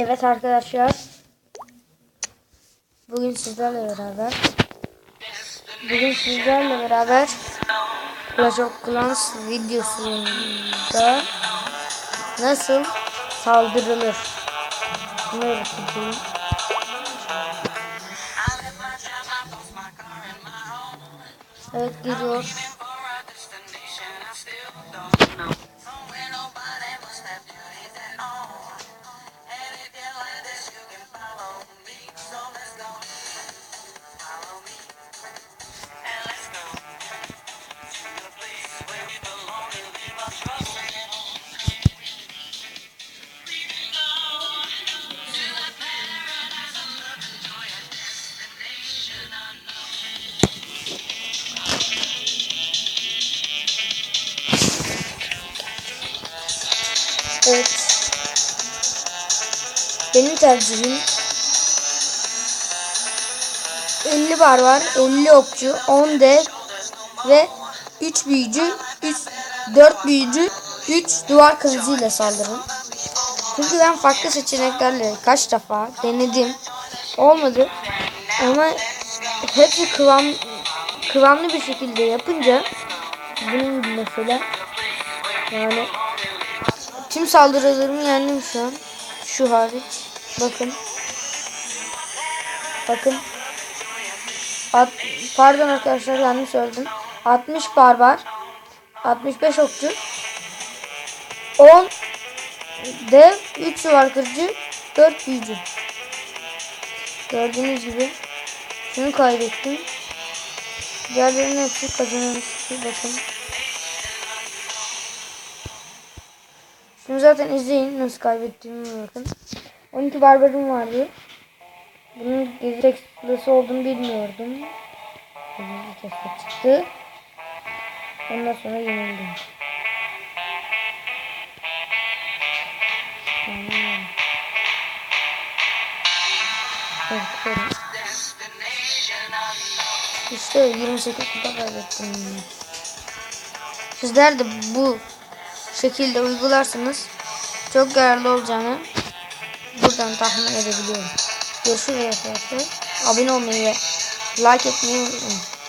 Evet arkadaşlar. Bugün sizlerle beraber Bugün sizlerle beraber Clash of Clans videosunda nasıl saldırılır? Bunu öğreteceğim. Evet geliyor. Evet. Benim tercihim 50 bar var, 50 okçu, 10 dev ve 3 büyücü, 3 4 büyücü, 3 duvar kılıcı ile saldırın. Çünkü ben farklı seçeneklerle kaç defa denedim. Olmadı. Ama hepsi kıvam kıvamlı bir şekilde yapınca bunun mesela yani Tüm saldırılarımı yendim şu an. Şu hariç. Bakın. Bakın. At, pardon arkadaşlar yanlış söyledim. 60 barbar. 65 okçu. 10 dev. 3 duvar kırıcı. 4 büyücü. Gördüğünüz gibi. Şunu kaybettim. Diğerlerinin hepsi kazanılmış. Bakın. Şimdi zaten izleyin nasıl kaybettiğimi bakın. 12 barbarım vardı. Bunun gezi tekstlısı olduğunu bilmiyordum. Gezi tekstli çıktı. Ondan sonra yenildim. Evet. İşte 28 kupa kaybettim. Sizler de bu şekilde uygularsanız çok yararlı olacağını buradan tahmin edebiliyorum. Görüşürüz arkadaşlar. Abone olmayı ve like etmeyi unutmayın.